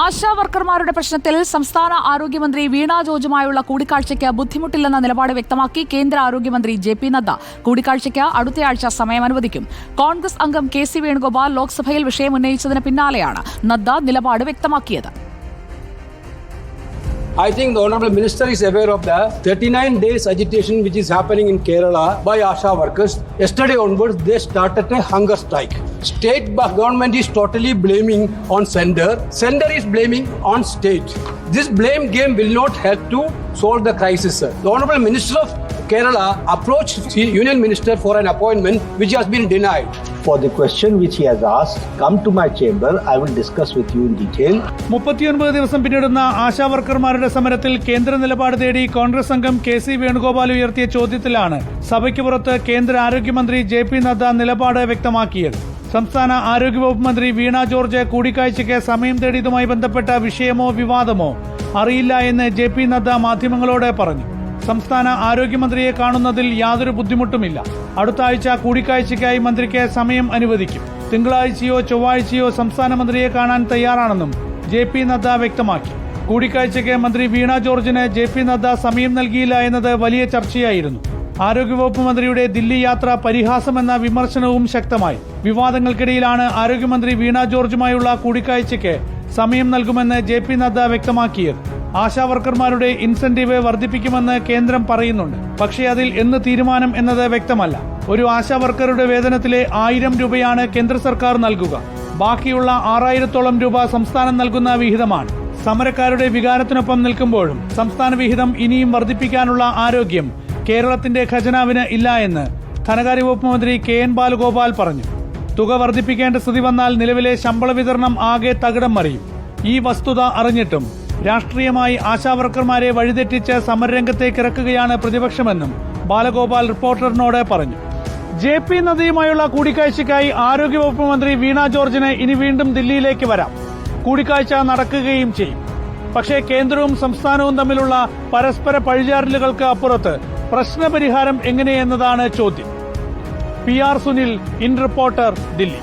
ആശാ വർക്കർമാരുടെ പ്രശ്നത്തിൽ സംസ്ഥാന ആരോഗ്യമന്ത്രി വീണ ജോർജുമായുള്ള കൂടിക്കാഴ്ചയ്ക്ക് ബുദ്ധിമുട്ടില്ലെന്ന നിലപാട് വ്യക്തമാക്കി കേന്ദ്ര ആരോഗ്യമന്ത്രി ജെ പി നദ്ദ. കൂടിക്കാഴ്ചയ്ക്ക് അടുത്തയാഴ്ച സമയം അനുവദിക്കും. കോൺഗ്രസ് അംഗം കെ സി വേണുഗോപാൽ ലോക്സഭയിൽ വിഷയം ഉന്നയിച്ചതിന് പിന്നാലെയാണ് നദ്ദ നിലപാട് വ്യക്തമാക്കിയത്. I think the Honorable Minister is aware of the 39 days agitation which is happening in Kerala by ASHA workers. Yesterday onwards, they started a hunger strike. State government is totally blaming on sender. Sender is blaming on state. This blame game will not help to solve the crisis. sir. The Honorable Minister of Kerala approached the Union Minister for an appointment which has been denied. For the question which he has asked, come to my chamber. I will discuss with you in detail. മുപ്പത്തിയൊൻപത് ദിവസം പിന്നിടുന്ന ആശാ വർക്കർമാരുടെ സമരത്തിൽ കേന്ദ്ര നിലപാട് തേടി കോൺഗ്രസ് അംഗം K C Venugopal ഉയർത്തിയ ചോദ്യത്തിലാണ് സഭയ്ക്ക് പുറത്ത് കേന്ദ്ര ആരോഗ്യമന്ത്രി ജെ പി നദ്ദ നിലപാട് വ്യക്തമാക്കിയത് സംസ്ഥാന ആരോഗ്യവകുപ്പ് മന്ത്രി വീണ ജോർജ് കൂടിക്കാഴ്ചയ്ക്ക് സമയം തേടിയതുമായി ബന്ധപ്പെട്ട വിഷയമോ വിവാദമോ അറിയില്ല എന്ന് ജെ പി നദ്ദ മാധ്യമങ്ങളോട് പറഞ്ഞു സംസ്ഥാന ആരോഗ്യമന്ത്രിയെ കാണുന്നതിൽ യാതൊരു ബുദ്ധിമുട്ടുമില്ല. അടുത്ത ആഴ്ച കൂടിക്കാഴ്ചയ്ക്കായി മന്ത്രിക്ക് സമയം അനുവദിക്കും. തിങ്കളാഴ്ചയോ ചൊവ്വാഴ്ചയോ സംസ്ഥാന മന്ത്രിയെ കാണാൻ തയ്യാറാണെന്നും ജെ പി നദ്ദ വ്യക്തമാക്കി. കൂടിക്കാഴ്ചയ്ക്ക് മന്ത്രി വീണ ജോർജിന് ജെ പി നദ്ദ സമയം നൽകിയില്ല എന്നത് വലിയ ചർച്ചയായിരുന്നു. ആരോഗ്യവകുപ്പ് മന്ത്രിയുടെ ദില്ലി യാത്ര പരിഹാസമെന്ന വിമർശനവും ശക്തമായി. വിവാദങ്ങൾക്കിടയിലാണ് ആരോഗ്യമന്ത്രി വീണ ജോർജുമായുള്ള കൂടിക്കാഴ്ചയ്ക്ക് സമയം നൽകുമെന്ന് ജെ പി നദ്ദ വ്യക്തമാക്കിയത്. ആശാ വർക്കർമാരുടെ ഇൻസെന്റീവ് വർദ്ധിപ്പിക്കുമെന്ന് കേന്ദ്രം പറയുന്നുണ്ട്. പക്ഷേ അതിൽ എന്ന് തീരുമാനം എന്നത് വ്യക്തമല്ല. ഒരു ആശാവർക്കറുടെ വേതനത്തിലെ ആയിരം രൂപയാണ് കേന്ദ്ര സർക്കാർ നൽകുക. ബാക്കിയുള്ള ആറായിരത്തോളം രൂപ സംസ്ഥാനം നൽകുന്ന വിഹിതമാണ്. സമരക്കാരുടെ വികാരത്തിനൊപ്പം നിൽക്കുമ്പോഴും സംസ്ഥാന വിഹിതം ഇനിയും വർദ്ധിപ്പിക്കാനുള്ള ആരോഗ്യം കേരളത്തിന്റെ ഖജനാവിന് ഇല്ല എന്ന് ധനകാര്യ വകുപ്പ് മന്ത്രി കെ എൻ ബാലഗോപാൽ പറഞ്ഞു. തുക വർദ്ധിപ്പിക്കേണ്ട സ്ഥിതി വന്നാൽ നിലവിലെ ശമ്പള വിതരണം ആകെ തകിടം മറിയും. ഈ വസ്തുത അറിഞ്ഞിട്ടും രാഷ്ട്രീയമായി ആശാവർക്കർമാരെ വഴിതെറ്റിച്ച് സമരരംഗത്തേക്ക് ഇറക്കുകയാണ് പ്രതിപക്ഷമെന്നും ബാലഗോപാൽ റിപ്പോർട്ടറിനോട് പറഞ്ഞു. ജെ പി നദിയുമായുള്ള കൂടിക്കാഴ്ചയ്ക്കായി ആരോഗ്യവകുപ്പ് മന്ത്രി വീണ ജോർജിന് ഇനി വീണ്ടും ദില്ലിയിലേക്ക് വരാം. കൂടിക്കാഴ്ച നടക്കുകയും ചെയ്യും. പക്ഷേ കേന്ദ്രവും സംസ്ഥാനവും തമ്മിലുള്ള പരസ്പര പഴിചാരലുകൾക്ക് അപ്പുറത്ത് പ്രശ്നപരിഹാരം എങ്ങനെയെന്നതാണ് ചോദ്യം. P R Sunil in reporter Delhi.